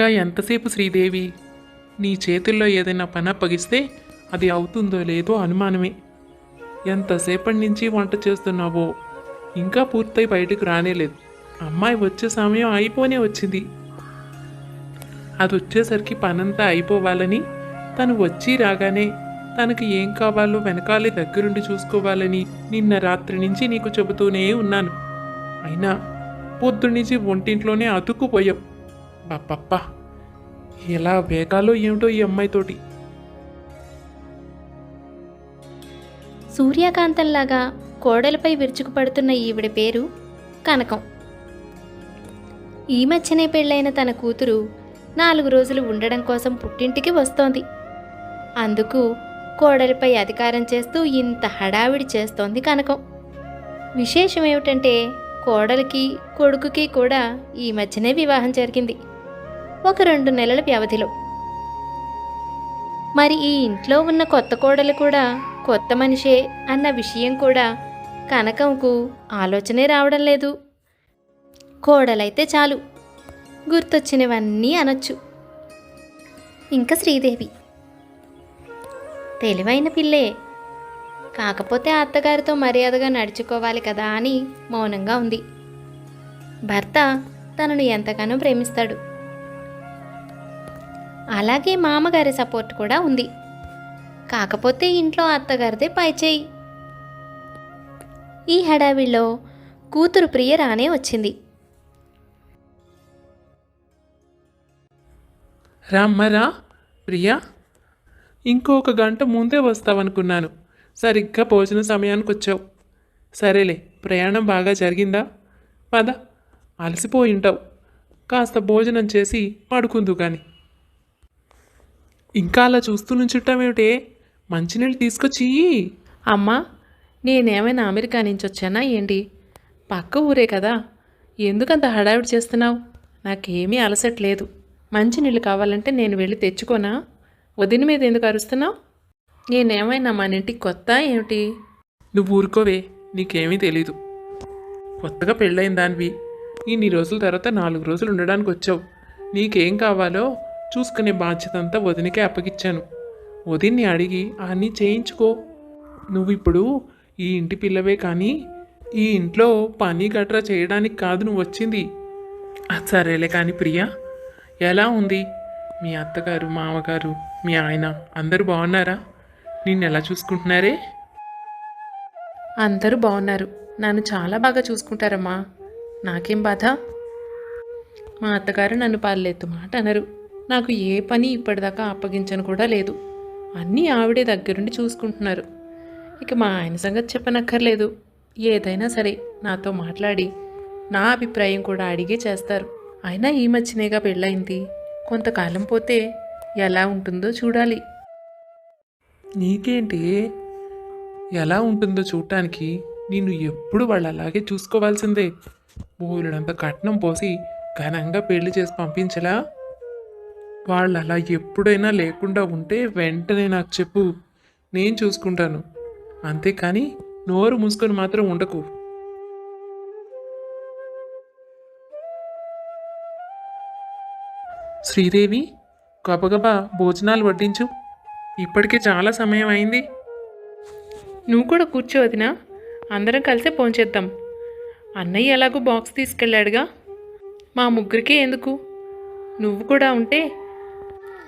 ఇంకా ఎంతసేపు శ్రీదేవి? నీ చేతుల్లో ఏదైనా పని అప్పగిస్తే అది అవుతుందో లేదో అనుమానమే. ఎంతసేపటి నుంచి వంట చేస్తున్నావో? ఇంకా పూర్తయి బయటకు రానేలేదు. అమ్మాయి వచ్చే సమయం అయిపోనే వచ్చింది. అది వచ్చేసరికి పనంతా అయిపోవాలని తను వచ్చి రాగానే తనకి ఏం కావాలో వెనకాలే దగ్గరుండి చూసుకోవాలని నిన్న రాత్రి నుంచి నీకు చెబుతూనే ఉన్నాను. అయినా పొద్దున్నుంచి ఒంటింట్లోనే అతుక్కుపోయావు బాప్పప్ప ఎలా వేగాలో ఏమిటో ఈ అమ్మాయితోటి. సూర్యకాంతంలాగా కోడలపై విరుచుకుపడుతున్న ఈవిడ పేరు కనకం. ఈ మధ్యనే పెళ్ళైన తన కూతురు నాలుగు రోజులు ఉండడం కోసం పుట్టింటికి వస్తోంది. అందుకు కోడలిపై అధికారం చేస్తూ ఇంత హడావిడి చేస్తోంది కనకం. విశేషం ఏమిటంటే కోడలికి కొడుకుకి కూడా ఈ మధ్యనే వివాహం జరిగింది. ఒక రెండు నెలల వ్యవధిలో. మరి ఈ ఇంట్లో ఉన్న కొత్త కోడలు కూడా కొత్త మనిషే అన్న విషయం కూడా కనకంకు ఆలోచనే రావడం లేదు. కోడలైతే చాలు. గుర్తొచ్చినవన్నీ అనొచ్చు. ఇంకా శ్రీదేవి. తెలివైన పిల్లే. కాకపోతే అత్తగారితో మర్యాదగా నడుచుకోవాలి కదా అని మౌనంగా ఉంది. భర్త తనను ఎంతగానో ప్రేమిస్తాడు. అలాగే మామగారి సపోర్ట్ కూడా ఉంది. కాకపోతే ఇంట్లో అత్తగారిదే పైచేయి. ఈ హడావిడిలో కూతురు ప్రియ రానే వచ్చింది. రామ్మరా ప్రియా ఇంకొక గంట ముందే వస్తావనుకున్నాను. సరిగ్గా భోజన సమయానికి వచ్చావు సరేలే ప్రయాణం బాగా జరిగిందా? పద అలసిపోయి ఉంటావు. కాస్త భోజనం చేసి పడుకుందు కానీ ఇంకా అలా చూస్తూ నుంచుంటామేమిటే మంచినీళ్ళు తీసుకొచ్చి అమ్మా నేనేమైనా అమెరికా నుంచి వచ్చానా ఏంటి? పక్క ఊరే కదా. ఎందుకంత హడావిడి చేస్తున్నావు? నాకేమీ అలసట్లేదు మంచినీళ్ళు కావాలంటే నేను వెళ్ళి తెచ్చుకోనా? వదిన మీద ఎందుకు అరుస్తున్నావు? నేనేమైనా మన ఇంటికి కొత్త ఏమిటి? నువ్వు ఊరుకోవే నీకేమీ తెలీదు. కొత్తగా పెళ్ళైన దానివి. ఇన్ని రోజుల తర్వాత నాలుగు రోజులు ఉండడానికి వచ్చావు నీకేం కావాలో చూసుకునే బాధ్యత అంతా వదినకే అప్పగిచ్చాను. వదిన్ని అడిగి అన్నీ చేయించుకో. నువ్వు ఇప్పుడు ఈ ఇంటి పిల్లవే కానీ ఈ ఇంట్లో పని గట్రా చేయడానికి కాదు నువ్వు వచ్చింది. అది సరేలే కానీ ప్రియా ఎలా ఉంది? మీ అత్తగారు మామగారు మీ ఆయన అందరూ బాగున్నారా? నిన్ను ఎలా చూసుకుంటున్నారే? అందరూ బాగున్నారు. నన్ను చాలా బాగా చూసుకుంటారమ్మా. నాకేం బాధ? మా అత్తగారు నన్ను పాలలేదు మాట అనరు. నాకు ఏ పని ఇప్పటిదాకా అప్పగించను కూడా లేదు. అన్నీ ఆవిడే దగ్గరుండి చూసుకుంటున్నారు. ఇక మా ఆయన సంగతి చెప్పనక్కర్లేదు. ఏదైనా సరే నాతో మాట్లాడి నా అభిప్రాయం కూడా అడిగే చేస్తారు. అయినా ఈ మధ్యనేగా పెళ్ళయింది. కొంతకాలం పోతే ఎలా ఉంటుందో చూడాలి. నీకేంటి? ఎలా ఉంటుందో చూడటానికి నిన్ను ఎప్పుడు వాళ్ళు అలాగే చూసుకోవాల్సిందే. బోలెడంత కట్నం పోసి ఘనంగా పెళ్ళి చేసి పంపించలా? వాళ్ళు అలా ఎప్పుడైనా లేకుండా ఉంటే వెంటనే నాకు చెప్పు. నేను చూసుకుంటాను. అంతేకాని నోరు మూసుకొని మాత్రం ఉండకు. శ్రీదేవి గబగబా భోజనాలు వడ్డించు. ఇప్పటికే చాలా సమయం అయింది. నువ్వు కూడా కూర్చో వదినా. అందరం కలిసి పోంచేద్దాం అన్నయ్య ఎలాగో బాక్స్ తీసుకెళ్ళాడుగా. మా ముగ్గురికే ఎందుకు? నువ్వు కూడా ఉంటే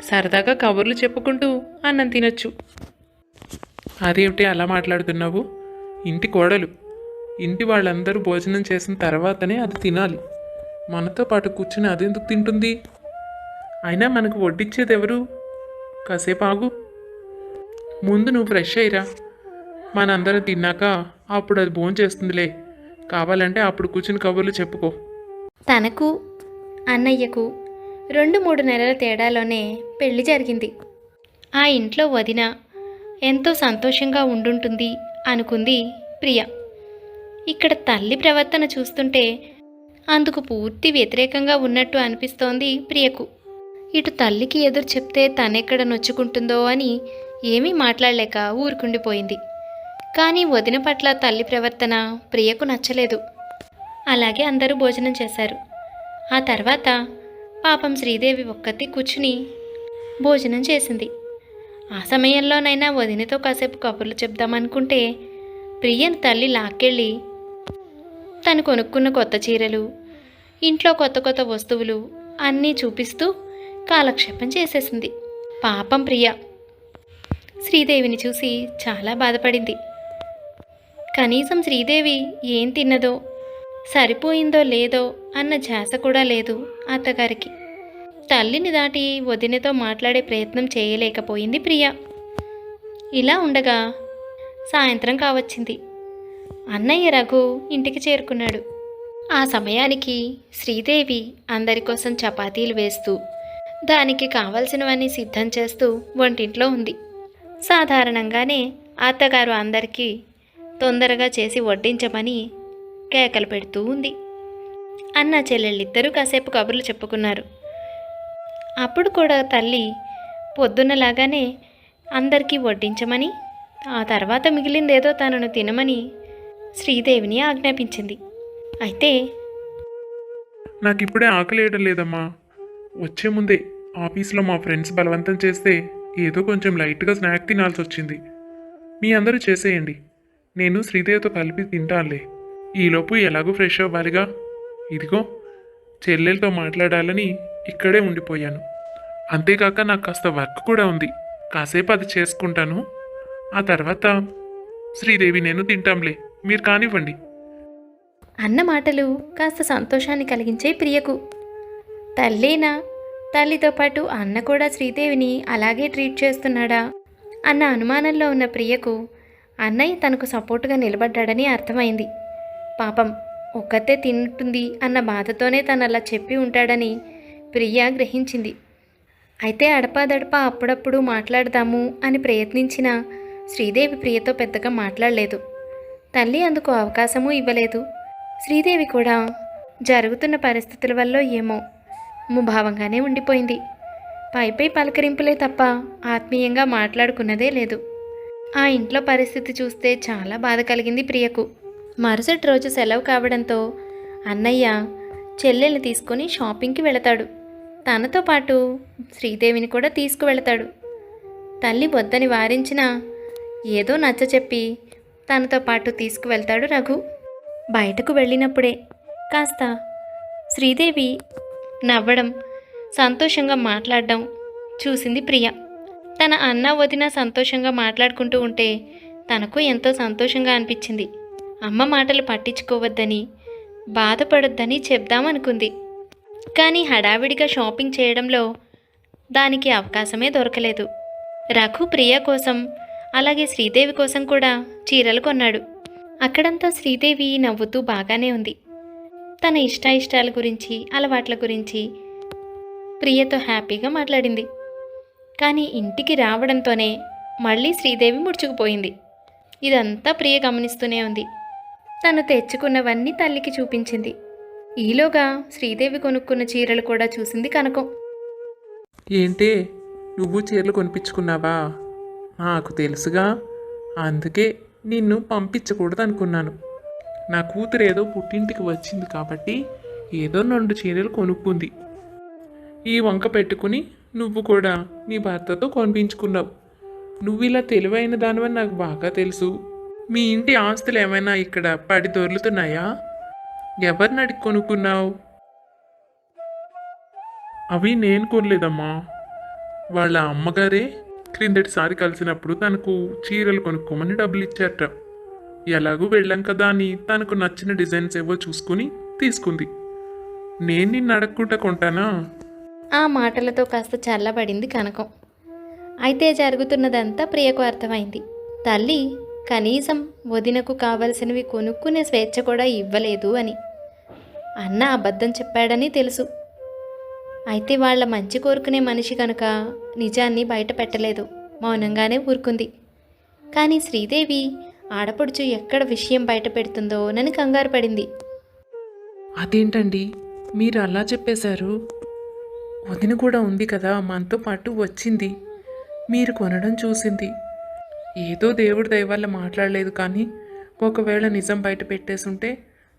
సరదాగా కబుర్లు చెప్పుకుంటూ అన్నం తినొచ్చు. అదేమిటి అలా మాట్లాడుతున్నావు? ఇంటి కోడలు. ఇంటి వాళ్ళందరూ భోజనం చేసిన తర్వాతనే అది తినాలి. మనతో పాటు కూర్చుని అదెందుకు తింటుంది? అయినా మనకు వడ్డిచ్చేది ఎవరు కాసేపు ఆగు. ముందు నువ్వు ఫ్రెష్ అయ్యిరా. మనందరం తిన్నాక అప్పుడు అది భోజనం చేస్తుందిలే. కావాలంటే అప్పుడు కూర్చుని కబుర్లు చెప్పుకో. తనకు అన్నయ్యకు రెండు మూడు నెలల తేడాలోనే పెళ్ళి జరిగింది. ఆ ఇంట్లో వదిన ఎంతో సంతోషంగా ఉండుంటుంది అనుకుంది ప్రియ. ఇక్కడ తల్లి ప్రవర్తన చూస్తుంటే అందుకు పూర్తి వ్యతిరేకంగా ఉన్నట్టు అనిపిస్తోంది ప్రియకు. ఇటు తల్లికి ఎదురు చెప్తే తనెక్కడ నొచ్చుకుంటుందో అని ఏమీ మాట్లాడలేక ఊరుకుండిపోయింది. కానీ వదిన పట్ల తల్లి ప్రవర్తన ప్రియకు నచ్చలేదు. అలాగే అందరూ భోజనం చేశారు. ఆ తర్వాత పాపం శ్రీదేవి ఒక్కతి కూర్చుని భోజనం చేసింది. ఆ సమయంలోనైనా వదినతో కాసేపు కబుర్లు చెప్దామనుకుంటే ప్రియని తల్లి లాక్కెళ్ళి తను కొనుక్కున్న కొత్త చీరలు ఇంట్లో కొత్త కొత్త వస్తువులు అన్నీ చూపిస్తూ కాలక్షేపం చేసేసింది. పాపం ప్రియ. శ్రీదేవిని చూసి చాలా బాధపడింది. కనీసం శ్రీదేవి ఏం తిన్నదో సరిపోయిందో లేదో అన్న ధ్యాస కూడా లేదు అత్తగారికి. తల్లిని దాటి వదినతో మాట్లాడే ప్రయత్నం చేయలేకపోయింది ప్రియ. ఇలా ఉండగా సాయంత్రం కావచ్చింది. అన్నయ్య రఘు ఇంటికి చేరుకున్నాడు. ఆ సమయానికి శ్రీదేవి అందరి కోసం చపాతీలు వేస్తూ దానికి కావలసినవన్నీ సిద్ధం చేస్తూ వంటింట్లో ఉంది. సాధారణంగానే అత్తగారు అందరికీ తొందరగా చేసి వడ్డించమని కేకలు పెడుతూ ఉంది. అన్న చెల్లెళ్ళిద్దరూ కాసేపు కబుర్లు చెప్పుకున్నారు. అప్పుడు కూడా తల్లి పొద్దున్నలాగానే అందరికీ వడ్డించమని ఆ తర్వాత మిగిలిందేదో తనను తినమని శ్రీదేవిని ఆజ్ఞాపించింది. అయితే నాకు ఇప్పుడే ఆకలేయడం లేదమ్మా. వచ్చే ముందే ఆఫీస్లో మా ఫ్రెండ్స్ బలవంతం చేస్తే ఏదో కొంచెం లైట్గా స్నాక్ తినాల్సి వచ్చింది మీ అందరూ చేసేయండి. నేను శ్రీదేవితో కలిపి తింటానులే. ఈలోపు ఎలాగో ఫ్రెష్ అవ్వాలిగా. ఇదిగో చెల్లెలతో మాట్లాడాలని ఇక్కడే ఉండిపోయాను. అంతేకాక నాకు కాస్త వర్క్ కూడా ఉంది. కాసేపు అది చేసుకుంటాను. ఆ తర్వాత శ్రీదేవి నేను తింటాంలే. మీరు కానివ్వండి. అన్న మాటలు కాస్త సంతోషాన్ని కలిగించే ప్రియకు. తల్లేనా? తల్లితో పాటు అన్న కూడా శ్రీదేవిని అలాగే ట్రీట్ చేస్తున్నాడా? అన్న అనుమానంలో ఉన్న ప్రియకు అన్నయ్య తనకు సపోర్టుగా నిలబడ్డాడని అర్థమైంది. పాపం ఒక్కతే తింటుంది అన్న బాధతోనే తను అలా చెప్పి ఉంటాడని ప్రియ గ్రహించింది. అయితే అడపాదడపా అప్పుడప్పుడు మాట్లాడదాము అని ప్రయత్నించిన శ్రీదేవి ప్రియతో పెద్దగా మాట్లాడలేదు. తల్లి అందుకు అవకాశము ఇవ్వలేదు. శ్రీదేవి కూడా జరుగుతున్న పరిస్థితుల వల్ల ఏమో ముభావంగానే ఉండిపోయింది. పైపై పలకరింపులే తప్ప ఆత్మీయంగా మాట్లాడుకున్నదే లేదు. ఆ ఇంట్లో పరిస్థితి చూస్తే చాలా బాధ కలిగింది ప్రియకు. మరుసటి రోజు సెలవు కావడంతో అన్నయ్య చెల్లెల్ని తీసుకొని షాపింగ్కి వెళతాడు. తనతో పాటు శ్రీదేవిని కూడా తీసుకువెళతాడు. తల్లి వద్దని వారించినా ఏదో నచ్చ చెప్పి తనతో పాటు తీసుకువెళ్తాడు రఘు. బయటకు వెళ్ళినప్పుడే కాస్త శ్రీదేవి నవ్వడం సంతోషంగా మాట్లాడడం చూసింది ప్రియ. తన అన్న వదిన సంతోషంగా మాట్లాడుకుంటూ ఉంటే తనకు ఎంతో సంతోషంగా అనిపించింది. అమ్మ మాటలు పట్టించుకోవద్దని బాధపడొద్దని చెప్దామనుకుంది. కానీ హడావిడిగా షాపింగ్ చేయడంలో దానికి అవకాశమే దొరకలేదు. రఘు ప్రియ కోసం అలాగే శ్రీదేవి కోసం కూడా చీరలు కొన్నాడు. అక్కడంతా శ్రీదేవి నవ్వుతూ బాగానే ఉంది. తన ఇష్టాయిష్టాల గురించి అలవాట్ల గురించి ప్రియతో హ్యాపీగా మాట్లాడింది. కానీ ఇంటికి రావడంతోనే మళ్ళీ శ్రీదేవి ముడుచుకుపోయింది. ఇదంతా ప్రియ గమనిస్తూనే ఉంది. తను తెచ్చుకున్నవన్నీ తల్లికి చూపించింది. ఈలోగా శ్రీదేవి కొనుక్కున్న చీరలు కూడా చూసింది కనకం. ఏంటి? నువ్వు చీరలు కొనిపించుకున్నావా? నాకు తెలుసుగా. అందుకే నిన్ను పంపించకూడదు అనుకున్నాను నా కూతురు ఏదో పుట్టింటికి వచ్చింది కాబట్టి ఏదో రెండు చీరలు కొనుక్కుంది. ఈ వంక పెట్టుకుని నువ్వు కూడా నీ భర్తతో కొనిపించుకున్నావు. నువ్వు ఇలా తెలివైన దానివని నాకు బాగా తెలుసు. మీ ఇంటి ఆస్తులు ఏమైనా ఇక్కడ పడి దొర్లుతున్నాయా? ఎవరిని అడిగి కొనుక్కున్నావు? అవి నేను కొనలేదమ్మా. వాళ్ళ అమ్మగారే క్రిందటిసారి కలిసినప్పుడు తనకు చీరలు కొనుక్కోమని డబ్బులు ఇచ్చారట ఎలాగూ వెళ్ళాం కదా అని తనకు నచ్చిన డిజైన్స్ ఏవో చూసుకుని తీసుకుంది. నేను నిన్ను అడగకుండా కొంటానా? ఆ మాటలతో కాస్త చల్లబడింది కనకం. అయితే జరుగుతున్నదంతా ప్రియకు అర్థమైంది. తల్లి కనీసం వదినకు కావలసినవి కొనుక్కునే స్వేచ్ఛ కూడా ఇవ్వలేదు అని. అన్న అబద్ధం చెప్పాడని తెలుసు. అయితే వాళ్ళ మంచి కోరుకునే మనిషి కనుక నిజాన్ని బయట పెట్టలేదు. మౌనంగానే ఊరుకుంది. కానీ శ్రీదేవి ఆడపడుచు ఎక్కడ విషయం బయట పెడుతుందోనని కంగారు పడింది. అదేంటండి? మీరు అలా చెప్పేశారు. వదిన కూడా ఉంది కదా మనతో పాటు వచ్చింది. మీరు కొనడం చూసింది. ఏదో దేవుడి దయ వల్ల మాట్లాడలేదు కానీ ఒకవేళ నిజం బయట పెట్టేసుంటే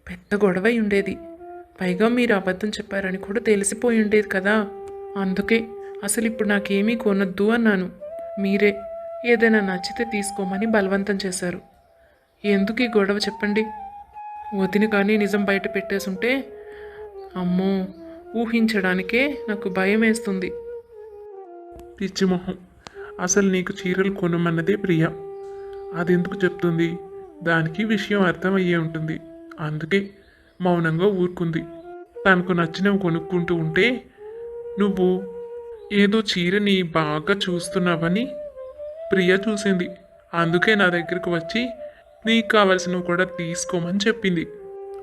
పెద్ద గొడవ ఉండేది. పైగా మీరు అబద్ధం చెప్పారని కూడా తెలిసిపోయి ఉండేది కదా. అందుకే అసలు ఇప్పుడు నాకేమీ కొనొద్దు అన్నాను. మీరే ఏదైనా నచ్చితే తీసుకోమని బలవంతం చేశారు. ఎందుకు ఈ గొడవ చెప్పండి? వదిన కానీ నిజం బయట పెట్టేసుంటే అమ్మో ఊహించడానికే నాకు భయం వేస్తుంది పిచ్చిమొహం. అసలు నీకు చీరలు కొనమన్నదే ప్రియ. అదెందుకు చెప్తుంది? దానికి విషయం అర్థమయ్యే ఉంటుంది. అందుకే మౌనంగా ఊరుకుంది. తనకు నచ్చినవి కొనుక్కుంటూ ఉంటే నువ్వు ఏదో చీరని బాగా చూస్తున్నావని ప్రియ చూసింది. అందుకే నా దగ్గరకు వచ్చి నీకు కావలసినవి కూడా తీసుకోమని చెప్పింది.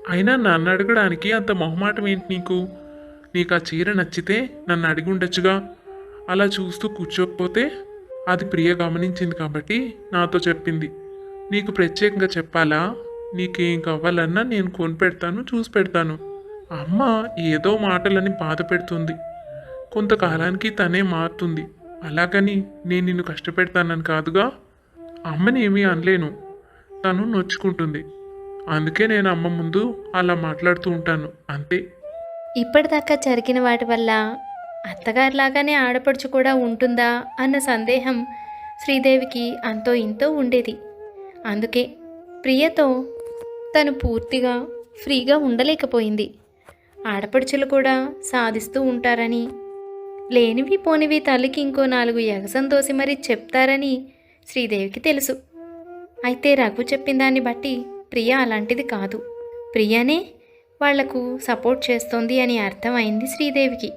అయినా నన్ను అడగడానికి అంత మొహమాటం ఏంటి నీకు? నీకు ఆ చీర నచ్చితే నన్ను అడిగి ఉండొచ్చుగా. అలా చూస్తూ కూర్చోకపోతే అది ప్రియ గమనించింది కాబట్టి నాతో చెప్పింది. నీకు ప్రత్యేకంగా చెప్పాలా? నీకేం కావాలన్నా నేను కొని పెడతాను చూసి పెడతాను. అమ్మ ఏదో మాటలని బాధ పెడుతుంది. కొంతకాలానికి తనే మారుతుంది. అలాగని నేను నిన్ను కష్టపెడతానని కాదుగా? అమ్మని ఏమీ అనలేను. తను నొచ్చుకుంటుంది. అందుకే నేను అమ్మ ముందు అలా మాట్లాడుతూ ఉంటాను. అంతే. ఇప్పటిదాకా జరిగిన వాటి వల్ల అత్తగారిలాగానే ఆడపడుచు కూడా ఉంటుందా అన్న సందేహం శ్రీదేవికి అంతో ఇంతో ఉండేది. అందుకే ప్రియతో తను పూర్తిగా ఫ్రీగా ఉండలేకపోయింది. ఆడపడుచులు కూడా సాధిస్తూ ఉంటారని లేనివి పోనివి తల్లికి ఇంకో నాలుగు ఎగసం దోసి మరీ చెప్తారని శ్రీదేవికి తెలుసు. అయితే రఘు చెప్పిన దాన్ని బట్టి ప్రియ అలాంటిది కాదు. ప్రియనే వాళ్ళకు సపోర్ట్ చేస్తోంది అని అర్థమైంది శ్రీదేవికి.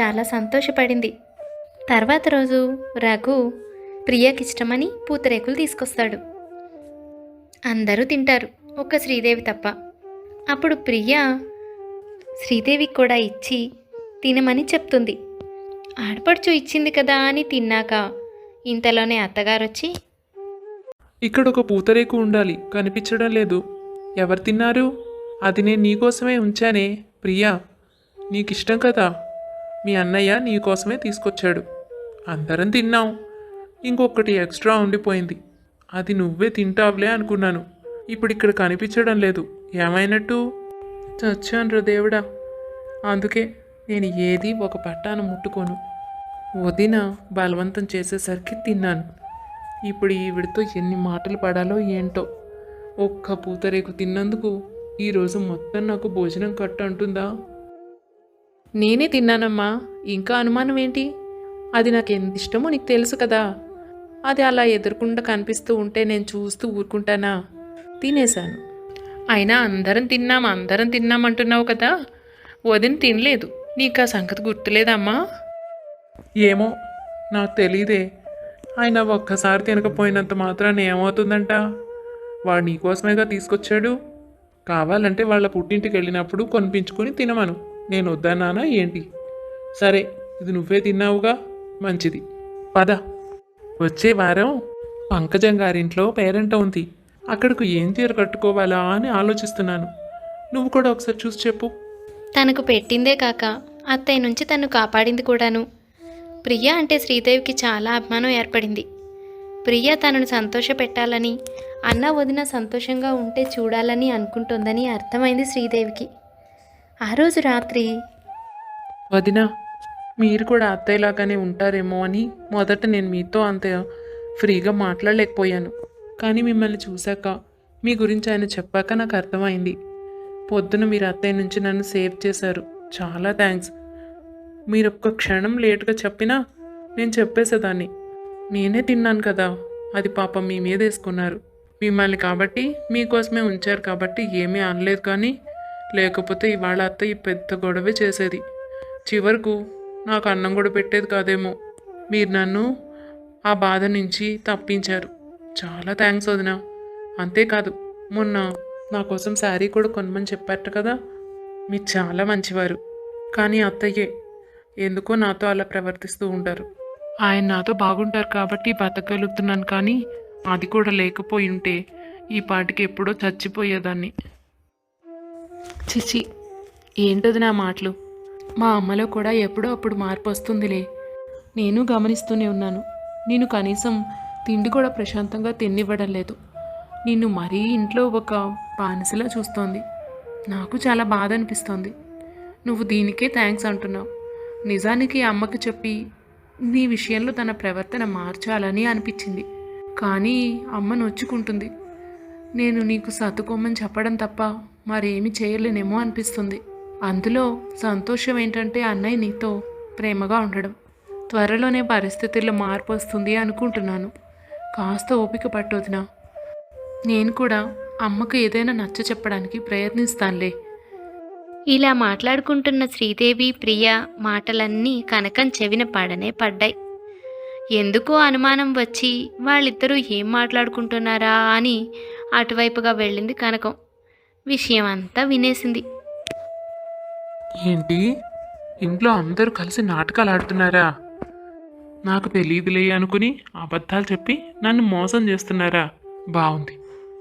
చాలా సంతోషపడింది. తర్వాత రోజు రఘు ప్రియకి ఇష్టమని పూతరేకులు తీసుకొస్తాడు. అందరూ తింటారు ఒక్క శ్రీదేవి తప్ప. అప్పుడు ప్రియ శ్రీదేవికి కూడా ఇచ్చి తినమని చెప్తుంది. ఆడపడుచు ఇచ్చింది కదా అని తిన్నాక ఇంతలోనే అత్తగారు వచ్చి ఇక్కడ ఒక పూతరేకు ఉండాలి కనిపించడం లేదు. ఎవరు తిన్నారు? అది నేను నీకోసమే ఉంచానే ప్రియా. నీకు ఇష్టం కదా? మీ అన్నయ్య నీ కోసమే తీసుకొచ్చాడు. అందరం తిన్నాం. ఇంకొకటి ఎక్స్ట్రా ఉండిపోయింది. అది నువ్వే తింటావులే అనుకున్నాను. ఇప్పుడు ఇక్కడ కనిపించడం లేదు. ఏమైనట్టు? చచ్చాను దేవుడా. అందుకే నేను ఏది ఒక పట్టాను ముట్టుకోను. వదిన బలవంతం చేసేసరికి తిన్నాను. ఇప్పుడు ఈవిడితో ఎన్ని మాటలు పడాలో ఏంటో. ఒక్క పూతరేకు తిన్నందుకు ఈరోజు మొత్తం నాకు భోజనం కట్టు అంటుందా నేనే తిన్నానమ్మా. ఇంకా అనుమానం ఏంటి? అది నాకు ఎంత ఇష్టమో నీకు తెలుసు కదా. అది అలా ఎదురుకుండా కనిపిస్తూ ఉంటే నేను చూస్తూ ఊరుకుంటానా? తినేశాను. అయినా అందరం తిన్నాం అందరం తిన్నాం అంటున్నావు కదా. వదిన తినలేదు. నీకు ఆ సంగతి గుర్తులేదమ్మా? ఏమో నాకు తెలియదే ఆయన ఒక్కసారి తినకపోయినంత మాత్రాన ఏమవుతుందంట? వాడు నీకోసమేగా తీసుకొచ్చాడు? కావాలంటే వాళ్ళ పుట్టింటికి వెళ్ళినప్పుడు కొనిపించుకొని తినమను. నేను వద్దన్నానా ఏంటి? సరే ఇది నువ్వే తిన్నావుగా? మంచిది. పద. వచ్చే వారం పంకజం గారింట్లో పేరెంట ఉంది. అక్కడికి ఏం చీర కట్టుకోవాలా అని ఆలోచిస్తున్నాను. నువ్వు కూడా ఒకసారి చూసి చెప్పు. తనకు పెట్టిందే కాక అత్తయ్య నుంచి తను కాపాడింది కూడాను. ప్రియ అంటే శ్రీదేవికి చాలా అభిమానం ఏర్పడింది. ప్రియ తనను సంతోషపెట్టాలని అన్న వదిన సంతోషంగా ఉంటే చూడాలని అనుకుంటోందని అర్థమైంది శ్రీదేవికి. ఆ రోజు రాత్రి. వదినా మీరు కూడా అత్తయ్యలాగానే ఉంటారేమో అని మొదట నేను మీతో అంత ఫ్రీగా మాట్లాడలేకపోయాను. కానీ మిమ్మల్ని చూశాక మీ గురించి ఆయన చెప్పాక నాకు అర్థమైంది. పొద్దున మీరు అత్తయ్య నుంచి నన్ను సేవ్ చేశారు. చాలా థ్యాంక్స్. మీరు ఒక్క క్షణం లేటుగా చెప్పినా నేను చెప్పేసేదాన్ని. నేనే తిన్నాను కదా అది పాపం మీ మీద వేసుకున్నారు. మిమ్మల్ని కాబట్టి మీకోసమే ఉంచారు కాబట్టి ఏమీ అనలేదు కానీ లేకపోతే ఇవాళ అత్తయ్య పెద్ద గొడవే చేసేది. చివరకు నాకు అన్నం కూడా పెట్టేది కాదేమో. మీరు నన్ను ఆ బాధ నుంచి తప్పించారు. చాలా థ్యాంక్స్ వదిన. అంతేకాదు మొన్న నా కోసం శారీ కూడా కొనమని చెప్పారట కదా? మీరు చాలా మంచివారు. కానీ అత్తయ్యే ఎందుకో నాతో అలా ప్రవర్తిస్తూ ఉంటారు. ఆయన నాతో బాగుంటారు కాబట్టి బతకగలుగుతున్నాను కానీ అది కూడా లేకపోయి ఉంటే ఈ పాటికి ఎప్పుడో చచ్చిపోయేదాన్ని. చిచి ఏంటది నా మాటలు? మా అమ్మలో కూడా ఎప్పుడో అప్పుడు మార్పు వస్తుందిలే. నేను గమనిస్తూనే ఉన్నాను. నేను కనీసం తిండి కూడా ప్రశాంతంగా తిన్నివ్వడం లేదు. నిన్ను మరీ ఇంట్లో ఒక బానిసలా చూస్తోంది. నాకు చాలా బాధ అనిపిస్తోంది. నువ్వు దీనికే థ్యాంక్స్ అంటున్నావు. నిజానికి అమ్మకి చెప్పి నీ విషయంలో తన ప్రవర్తన మార్చాలని అనిపించింది. కానీ అమ్మ నొచ్చుకుంటుంది. నేను నీకు సర్దుకోమని చెప్పడం తప్ప మరేమి చేయలేనేమో అనిపిస్తుంది. అందులో సంతోషం ఏంటంటే అన్నయ్య నీతో ప్రేమగా ఉండడం. త్వరలోనే పరిస్థితుల్లో మార్పు వస్తుంది అనుకుంటున్నాను. కాస్త ఓపిక పట్టొదినా నేను కూడా అమ్మకు ఏదైనా నచ్చ చెప్పడానికి ప్రయత్నిస్తానులే. ఇలా మాట్లాడుకుంటున్న శ్రీదేవి ప్రియ మాటలన్నీ కనకం చెవిన పడనే పడ్డాయి. ఎందుకో అనుమానం వచ్చి వాళ్ళిద్దరూ ఏం మాట్లాడుకుంటున్నారా అని అటువైపుగా వెళ్ళింది కనకం. విషయం అంతా వినేసింది. ఏంటి? ఇంట్లో అందరూ కలిసి నాటకాలు ఆడుతున్నారా? నాకు తెలియదులే అనుకుని అబద్ధాలు చెప్పి నన్ను మోసం చేస్తున్నారా? బాగుంది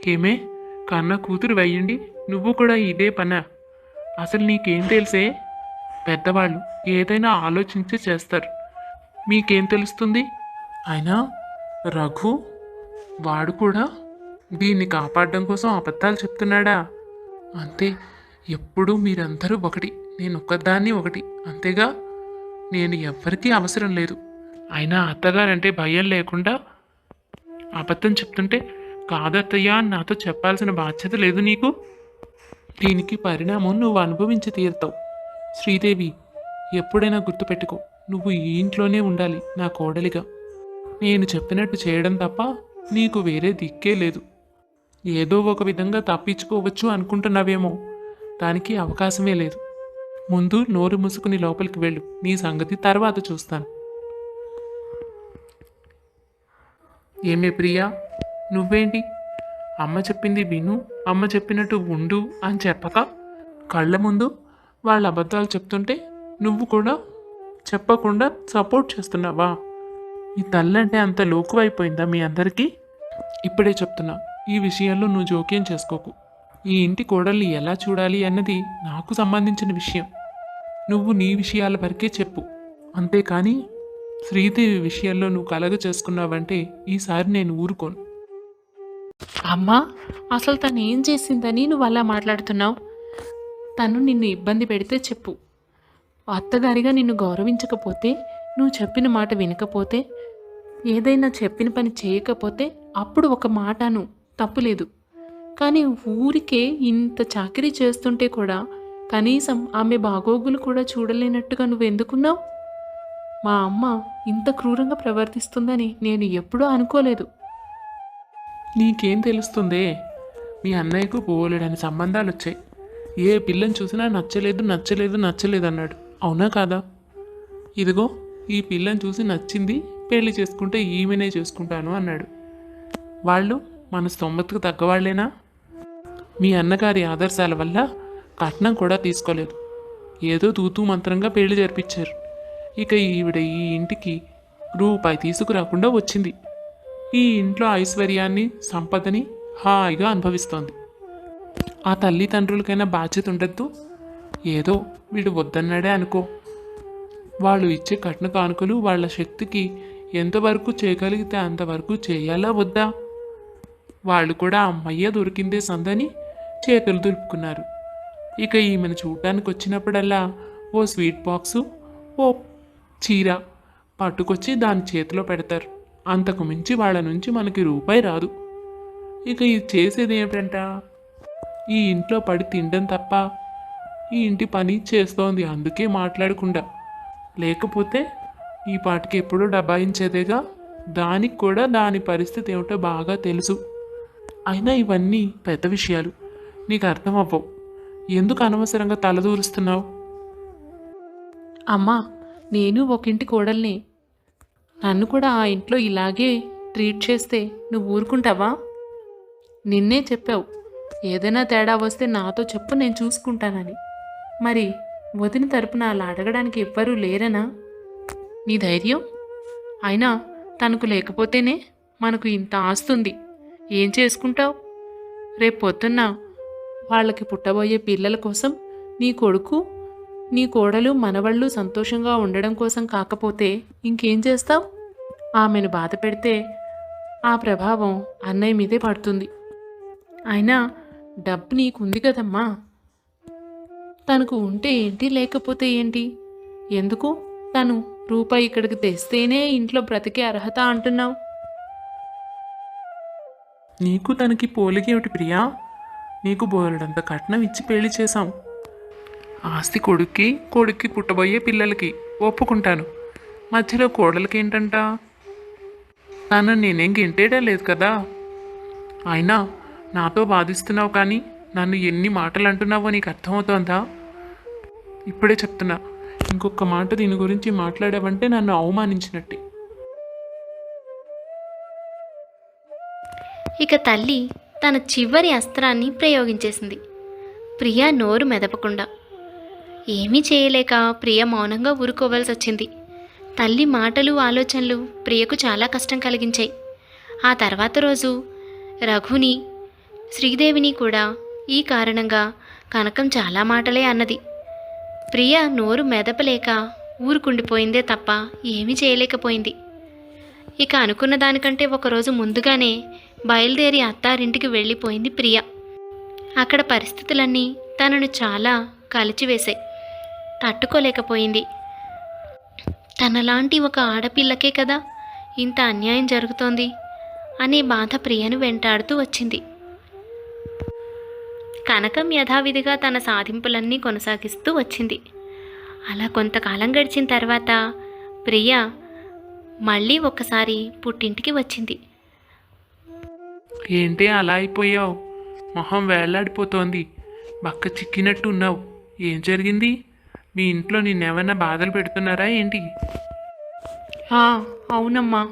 ఏమే? కన్న కూతురు వెయ్యండి. నువ్వు కూడా ఇదే పన? అసలు నీకేం తెలిసే? పెద్దవాళ్ళు ఏదైనా ఆలోచించి చేస్తారు. మీకేం తెలుస్తుంది? అయినా రఘు వాడు కూడా దీన్ని కాపాడడం కోసం అబద్ధాలు చెప్తున్నాడా? అంతే. ఎప్పుడూ మీరందరూ ఒకటి. నేను ఒక్కదాన్ని ఒకటి. అంతేగా? నేను ఎవ్వరికీ అవసరం లేదు. అయినా అత్తగారంటే భయం లేకుండా అబద్ధం చెప్తుంటే కాదత్తయ్యా అని నాతో చెప్పాల్సిన బాధ్యత లేదు నీకు. దీనికి పరిణామం నువ్వు అనుభవించి తీరుతావు. శ్రీదేవి ఎప్పుడైనా గుర్తుపెట్టుకో. నువ్వు ఈ ఇంట్లోనే ఉండాలి నా కోడలిగా. నేను చెప్పినట్టు చేయడం తప్ప నీకు వేరే దిక్కే లేదు. ఏదో ఒక విధంగా తప్పించుకోవచ్చు అనుకుంటున్నావేమో. దానికి అవకాశమే లేదు. ముందు నోరు మూసుకుని లోపలికి వెళ్ళు. నీ సంగతి తర్వాత చూస్తాను. ఏమే ప్రియా? నువ్వేంటి? అమ్మ చెప్పింది విను అమ్మ చెప్పినట్టు ఉండు అని చెప్పక? కళ్ళ ముందు వాళ్ళ అబద్ధాలు చెప్తుంటే నువ్వు కూడా చెప్పకుండా సపోర్ట్ చేస్తున్నావా? ఈ తల్లంటే అంత లోకువైపోయిందా మీ అందరికీ? ఇప్పుడే చెప్తున్నా. ఈ విషయాల్లో నువ్వు జోక్యం చేసుకోకు. ఈ ఇంటి కోడల్ని ఎలా చూడాలి అన్నది నాకు సంబంధించిన విషయం. నువ్వు నీ విషయాల వరకే చెప్పు. అంతేకాని శ్రీదేవి విషయాల్లో నువ్వు కలగ చేసుకున్నావంటే ఈసారి నేను ఊరుకోను. అమ్మా అసలు తను ఏం చేసిందని నువ్వు అలా మాట్లాడుతున్నావు? తను నిన్ను ఇబ్బంది పెడితే చెప్పు. అత్తగారిగా నిన్ను గౌరవించకపోతే నువ్వు చెప్పిన మాట వినకపోతే ఏదైనా చెప్పిన పని చేయకపోతే అప్పుడు ఒక మాటను తప్పులేదు. కానీ ఊరికే ఇంత చాకరీ చేస్తుంటే కూడా కనీసం ఆమె బాగోగులు కూడా చూడలేనట్టుగా నువ్వు ఎందుకున్నావు మా అమ్మ ఇంత క్రూరంగా ప్రవర్తిస్తుందని నేను ఎప్పుడూ అనుకోలేదు. నీకేం తెలుస్తుందే? మీ అన్నయ్యకు పోలేడని సంబంధాలు వచ్చాయి ఏ పిల్లని చూసినా నచ్చలేదు నచ్చలేదు నచ్చలేదు అన్నాడు అవునా కాదా? ఇదిగో ఈ పిల్లని చూసి నచ్చింది పెళ్ళి చేసుకుంటే ఈమెనే చేసుకుంటాను అన్నాడు. వాళ్ళు మన స్తోమతకు తగ్గవాళ్ళేనా మీ అన్నగారి ఆదర్శాల వల్ల కట్నం కూడా తీసుకోలేదు. ఏదో తూతూ మంత్రంగా పెళ్ళి జరిపించారు. ఇక ఈవిడ ఈ ఇంటికి రూపాయి తీసుకురాకుండా వచ్చింది. ఈ ఇంట్లో ఐశ్వర్యాన్ని సంపదని హాయిగా అనుభవిస్తోంది. ఆ తల్లిదండ్రులకైనా బాధ్యత ఉండద్దు. ఏదో వీడు వద్దన్నాడే అనుకో. వాళ్ళు ఇచ్చే కట్న కానుకలు వాళ్ళ శక్తికి ఎంతవరకు చేయగలిగితే అంతవరకు చేయాలా వద్దా? వాళ్ళు కూడా అమ్మయ్య దొరికిందే సందని చేతులు దులుపుకున్నారు. ఇక ఈమెను చూడటానికి వచ్చినప్పుడల్లా ఓ స్వీట్ బాక్సు ఓ చీర పట్టుకొచ్చి దాని చేతిలో పెడతారు. అంతకు మించి వాళ్ళ నుంచి మనకి రూపాయి రాదు. ఇక ఇది చేసేది ఏమిటంట? ఈ ఇంట్లో పడి తినడం తప్ప ఈ ఇంటి పని చేస్తోంది అందుకే మాట్లాడకుండా. లేకపోతే ఈ పాటికి ఎప్పుడూ డబాయించేదేగా దానికి కూడా దాని పరిస్థితి ఏమిటో బాగా తెలుసు. అయినా ఇవన్నీ పెద్ద విషయాలు. నీకు అర్థం అవ్వవు. ఎందుకు అనవసరంగా తలదూరుస్తున్నావు? అమ్మా నేను ఒక ఇంటి కోడల్ని. నన్ను కూడా ఆ ఇంట్లో ఇలాగే ట్రీట్ చేస్తే నువ్వు ఊరుకుంటావా? నిన్నే చెప్పావు. ఏదైనా తేడా వస్తే నాతో చెప్పు నేను చూసుకుంటానని. మరి వదిన తరపున అలా అడగడానికి ఎవ్వరూ లేరనా? నీ ధైర్యం? అయినా తనకు లేకపోతేనే మనకు ఇంత ఆస్తుంది. ఏం చేసుకుంటావు? రేపు పొద్దున్న వాళ్ళకి పుట్టబోయే పిల్లల కోసం నీ కొడుకు నీ కోడలు మనవళ్ళు సంతోషంగా ఉండడం కోసం కాకపోతే ఇంకేం చేస్తావు? ఆమెను బాధ పెడితే ఆ ప్రభావం అన్నయ్య మీదే పడుతుంది. అయినా డబ్బు నీకుంది కదమ్మా. తనకు ఉంటే ఏంటి లేకపోతే ఏంటి? ఎందుకు? తను రూపాయి ఇక్కడికి తెస్తేనే ఇంట్లో బ్రతికే అర్హత అంటున్నావు. నీకు తనకి పోలికేమిటి ప్రియా? నీకు బోలెడంత కట్నం ఇచ్చి పెళ్ళి చేశాం. ఆస్తి కొడుక్కి కొడుక్కి పుట్టబోయే పిల్లలకి ఒప్పుకుంటాను. మధ్యలో కోడలకి ఏంటంట తను నేనేం గింటేయడం లేదు కదా? అయినా నాతో బాధిస్తున్నావు కానీ నన్ను ఎన్ని మాటలు అంటున్నావో నీకు అర్థమవుతోందా? ఇప్పుడే చెప్తున్నా. ఇంకొక మాట దీని గురించి మాట్లాడావంటే నన్ను అవమానించినట్టే. ఇక తల్లి తన చివరి అస్త్రాన్ని ప్రయోగించేసింది. ప్రియ నోరు మెదపకుండా. ఏమీ చేయలేక ప్రియ మౌనంగా ఊరుకోవాల్సి వచ్చింది. తల్లి మాటలు ఆలోచనలు ప్రియకు చాలా కష్టం కలిగించాయి. ఆ తర్వాత రోజు రఘుని శ్రీదేవిని కూడా ఈ కారణంగా కనకం చాలా మాటలే అన్నది. ప్రియ నోరు మెదపలేక ఊరుకుండిపోయిందే తప్ప ఏమీ చేయలేకపోయింది. ఇక అనుకున్న దానికంటే ఒకరోజు ముందుగానే బయలుదేరి అత్తారింటికి వెళ్ళిపోయింది ప్రియ. అక్కడ పరిస్థితులన్నీ తనను చాలా కలిచివేశాయి. తట్టుకోలేకపోయింది. తనలాంటి ఒక ఆడపిల్లకే కదా ఇంత అన్యాయం జరుగుతోంది అనే బాధ ప్రియను వెంటాడుతూ వచ్చింది. కనకం యథావిధిగా తన సాధింపులన్నీ కొనసాగిస్తూ వచ్చింది. అలా కొంతకాలం గడిచిన తర్వాత ప్రియ మళ్ళీ ఒకసారి పుట్టింటికి వచ్చింది. ఏంటి అలా అయిపోయావు? మొహం వేళ్ళాడిపోతోంది బక్క చిక్కినట్టు ఉన్నావు ఏం జరిగింది? మీ ఇంట్లో నిన్నేమన్నా బాధలు పెడుతున్నారా ఏంటి? అవునమ్మా.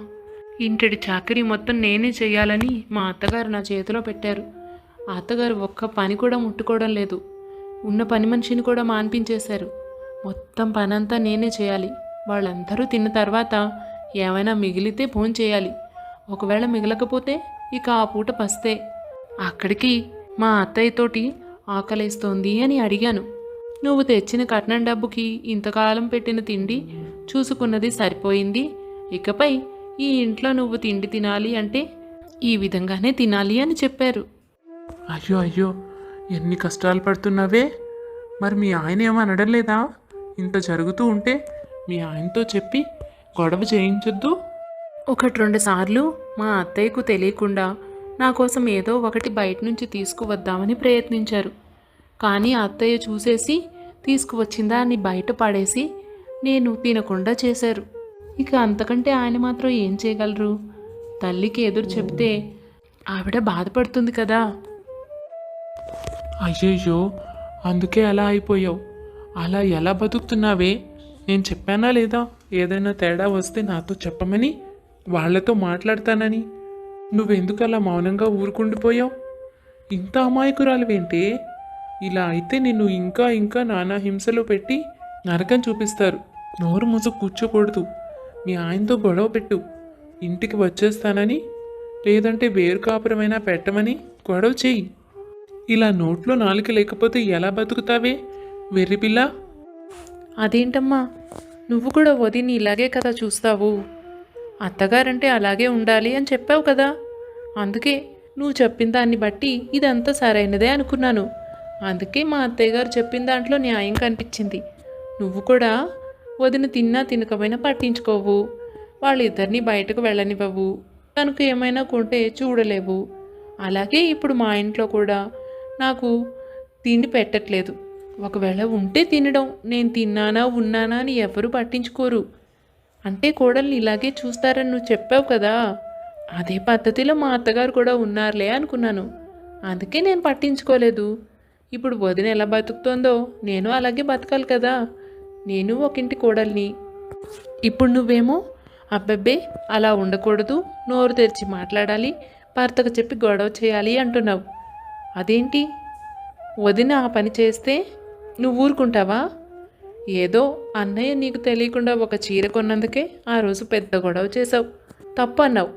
ఇంటి చాకరీ మొత్తం నేనే చేయాలని మా అత్తగారు నా చేతిలో పెట్టారు. అత్తగారు ఒక్క పని కూడా ముట్టుకోవడం లేదు. ఉన్న పని మనిషిని కూడా మాన్పించేశారు. మొత్తం పనంతా నేనే చేయాలి. వాళ్ళందరూ తిన్న తర్వాత ఏమైనా మిగిలితే ఫోన్ చేయాలి. ఒకవేళ మిగలకపోతే ఇక ఆ పూట పస్తే అక్కడికి మా అత్తయ్యతోటి ఆకలేస్తోంది అని అడిగాను. నువ్వు తెచ్చిన కట్నం డబ్బుకి ఇంతకాలం పెట్టిన తిండి చూసుకున్నది సరిపోయింది. ఇకపై ఈ ఇంట్లో నువ్వు తిండి తినాలి అంటే ఈ విధంగానే తినాలి అని చెప్పారు. అయ్యో అయ్యో ఎన్ని కష్టాలు పడుతున్నావే. మరి మీ ఆయన ఏమనడం లేదా? ఇంత జరుగుతూ ఉంటే మీ ఆయనతో చెప్పి గొడవ చేయించొద్దు. ఒకటి రెండు సార్లు మా అత్తయ్యకు తెలియకుండా నా కోసం ఏదో ఒకటి బయట నుంచి తీసుకువద్దామని ప్రయత్నించారు. కానీ అత్తయ్య చూసేసి తీసుకువచ్చిందా అని బయట పడేసి నేను తినకుండా చేశారు. ఇక అంతకంటే ఆయన మాత్రం ఏం చేయగలరు? తల్లికి ఎదురు చెప్తే ఆవిడ బాధపడుతుంది కదా. అయ్యయ్యో అందుకే అలా అయిపోయావు. అలా ఎలా బతుకుతున్నావే? నేను చెప్పానా లేదా? ఏదైనా తేడా వస్తే నాతో చెప్పమని? వాళ్ళతో మాట్లాడతానని. నువ్వెందుకు అలా మౌనంగా ఊరుకుండిపోయావు? ఇంత అమాయకురాలువేంటే? ఇలా అయితే నిన్ను ఇంకా ఇంకా నానా హింసలో పెట్టి నరకం చూపిస్తారు. నోరు ముసు కూర్చోకూడదు. మీ ఆయనతో గొడవ పెట్టు. ఇంటికి వచ్చేస్తానని లేదంటే వేరు కాపురమైనా పెట్టమని గొడవ చెయ్యి ఇలా నోట్లో నాలుక లేకపోతే ఎలా బతుకుతావే వెర్రిపిల్ల అదేంటమ్మా? నువ్వు కూడా వదిని ఇలాగే కదా చూస్తావు. అత్తగారంటే అలాగే ఉండాలి అని చెప్పావు కదా. అందుకే నువ్వు చెప్పిన దాన్ని బట్టి ఇదంతా సరైనదే అనుకున్నాను. అందుకే మా అత్తయ్య గారు చెప్పిన దాంట్లో న్యాయం కనిపించింది. నువ్వు కూడా వదిన తిన్నా తినకపోయినా పట్టించుకోవు. వాళ్ళిద్దరిని బయటకు వెళ్ళనివ్వవు. తనకు ఏమైనా కొంటే చూడలేవు. అలాగే ఇప్పుడు మా ఇంట్లో కూడా నాకు తిండి పెట్టట్లేదు. ఒకవేళ ఉంటే తినడం నేను తిన్నానా ఉన్నానా అని ఎవరు పట్టించుకోరు. అంటే కోడల్ని ఇలాగే చూస్తారని నువ్వు చెప్పావు కదా. అదే పద్ధతిలో మా అత్తగారు కూడా ఉన్నారులే అనుకున్నాను. అందుకే నేను పట్టించుకోలేదు. ఇప్పుడు వదిన ఎలా బతుకుతోందో నేను అలాగే బతకాలి కదా. నేను ఒక ఇంటి కోడల్ని. ఇప్పుడు నువ్వేమో అబ్బబ్బే అలా ఉండకూడదు నోరు తెరిచి మాట్లాడాలి భర్తకు చెప్పి గొడవ చేయాలి అంటున్నావు. అదేంటి? వదిన ఆ పని చేస్తే నువ్వు ఊరుకుంటావా? ఏదో అన్నయ్య నీకు తెలియకుండా ఒక చీర కొన్నందుకే ఆ రోజు పెద్ద గొడవ చేసావు తప్పు అన్నావు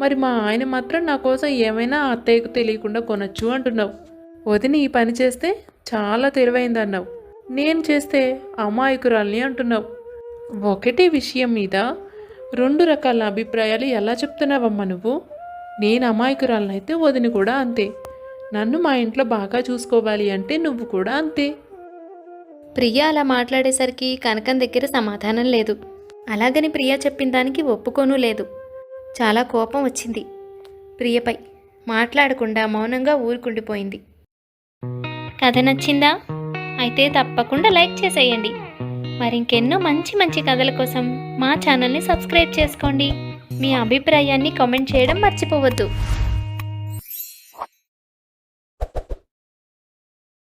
మరి మా ఆయన మాత్రం నా కోసం ఏమైనా అత్తయ్యకు తెలియకుండా కొనొచ్చు అంటున్నావు. వదిన ఈ పని చేస్తే చాలా తెలివైంది అన్నావు నేను చేస్తే అమాయకురాల్ని అంటున్నావు. ఒకటే విషయం మీద రెండు రకాల అభిప్రాయాలు ఎలా చెప్తున్నావమ్మా నువ్వు? నేను అమాయకురాలనైతే వదిన కూడా అంతే. నన్ను మా ఇంట్లో బాగా చూసుకోవాలి అంటే నువ్వు కూడా అంతే. ప్రియ అలా మాట్లాడేసరికి కనకం దగ్గర సమాధానం లేదు. అలాగని ప్రియ చెప్పిన దానికి ఒప్పుకోనూ లేదు. చాలా కోపం వచ్చింది. ప్రియపై మాట్లాడకుండా మౌనంగా ఊరుకుండిపోయింది. కథ నచ్చిందా? అయితే తప్పకుండా లైక్ చేసేయండి. మరింకెన్నో మంచి మంచి కథల కోసం మా ఛానల్ని సబ్స్క్రైబ్ చేసుకోండి. మీ అభిప్రాయాన్ని కామెంట్ చేయడం మర్చిపోవద్దు.